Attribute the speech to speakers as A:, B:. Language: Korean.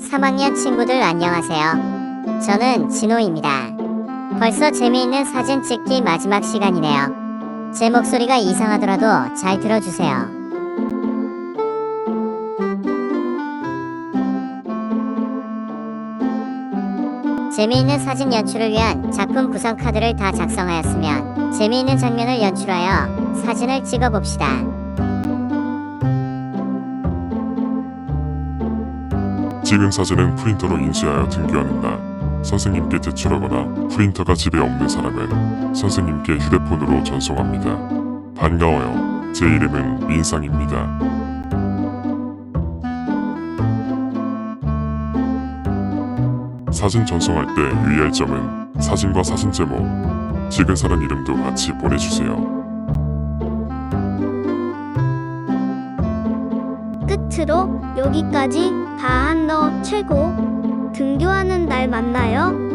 A: 3학년 친구들 안녕하세요. 저는 진호입니다. 벌써 재미있는 사진 찍기 마지막 시간이네요. 제 목소리가 이상하더라도 잘 들어주세요. 재미있는 사진 연출을 위한 작품 구성 카드를 다 작성하였으면 재미있는 장면을 연출하여 사진을 찍어봅시다.
B: 지금 사진은 프린터로 인쇄하여 등교하는 날 선생님께 제출하거나 프린터가 집에 없는 사람은 선생님께 휴대폰으로 전송합니다. 반가워요. 제 이름은 민상입니다. 사진 전송할 때 유의할 점은 사진과 사진 제목, 찍은 사람 이름도 같이 보내주세요.
C: 끝으로 여기까지 다한 너 최고 등교하는 날 만나요.